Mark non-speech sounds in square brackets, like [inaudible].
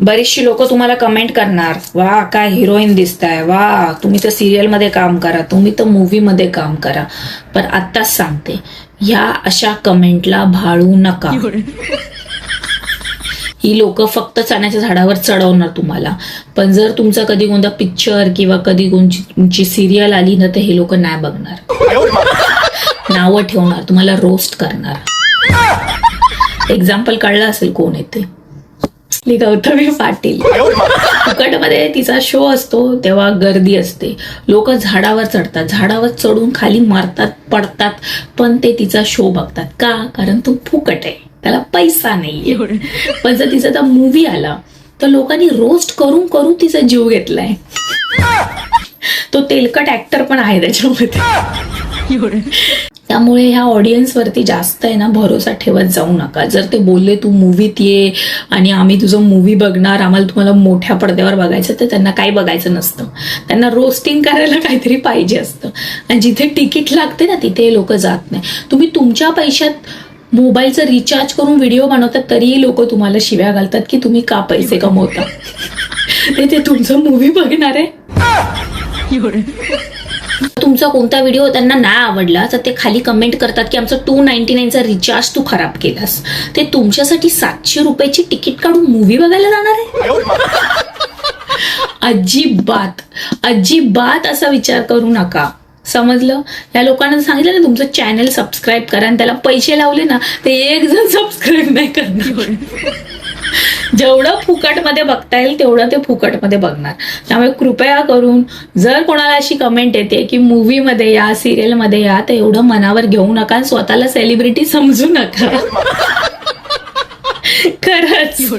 बरीचशी लोक तुम्हाला कमेंट करणार. वा काय हिरोईन दिसताय. वा तुम्ही तर सिरियलमध्ये काम करा. तुम्ही तर मूवी मध्ये काम करा. पण आत्ताच सांगते ह्या अशा कमेंटला भाळू नका. [laughs] ही लोक फक्त चण्याच्या झाडावर चढवणार तुम्हाला. पण जर तुमचा कधी कोणता पिक्चर किंवा कधी कोणची तुमची सिरियल आली ना तर हे लोक नाही बघणार. नावं ठेवणार. तुम्हाला रोस्ट करणार. [laughs] एक्झाम्पल कळलं असेल कोण येते? ली गौतमी पाटील. [laughs] फुकटमध्ये तिचा शो असतो तेव्हा गर्दी असते. लोक झाडावर चढतात. झाडावर चढून खाली मारतात पडतात पण ते तिचा शो बघतात. का? कारण तो फुकट आहे. त्याला पैसा नाही पण जर तिचा त्या मूवी आला तर लोकांनी रोस्ट करून करून तिचा जीव घेतलाय. तो तेलकट ऍक्टर पण आहे त्याच्यामध्ये. त्यामुळे ह्या ऑडियन्सवरती जास्त आहे ना भरोसा ठेवत जाऊ नका. जर ते बोलले तू मूवीत ये आणि आम्ही तुझं मूवी बघणार आम्हाला तुम्हाला मोठ्या पडद्यावर बघायचं तर त्यांना काही बघायचं नसतं. त्यांना रोस्टिंग करायला काहीतरी पाहिजे असतं. आणि जिथे तिकीट लागते ना तिथे लोक जात नाही. तुम्ही तुमच्या पैशात मोबाईलचं रिचार्ज करून व्हिडिओ बनवतात तरीही लोक तुम्हाला शिव्या घालतात की तुम्ही का पैसे कमवता? ते ते तुमचं मूवी बघणार. आहे तुमचा कोणता व्हिडिओ त्यांना नाही आवडला तर ते खाली कमेंट करतात की आमचा टू नाईन्टी नाईनचा रिचार्ज तू खराब केलास. ते तुमच्यासाठी सातशे रुपयाची तिकीट काढून मूवी बघायला जाणार आहे? अजिबात अजिबात असा विचार करू नका. समजलं? या लोकांना सांगितलं ना तुमचं चॅनल सबस्क्राईब करा आणि त्याला पैसे लावले ना ते एक जण सबस्क्राईब नाही करणार. जेवढं फुकटमध्ये बघता येईल तेवढं ते फुकटमध्ये बघणार. त्यामुळे कृपया करून जर कोणाला अशी कमेंट येते की मूवीमध्ये या सिरियलमध्ये या तर एवढं मनावर घेऊ नका आणि स्वतःला सेलिब्रिटी समजू नका. [laughs] खरंच.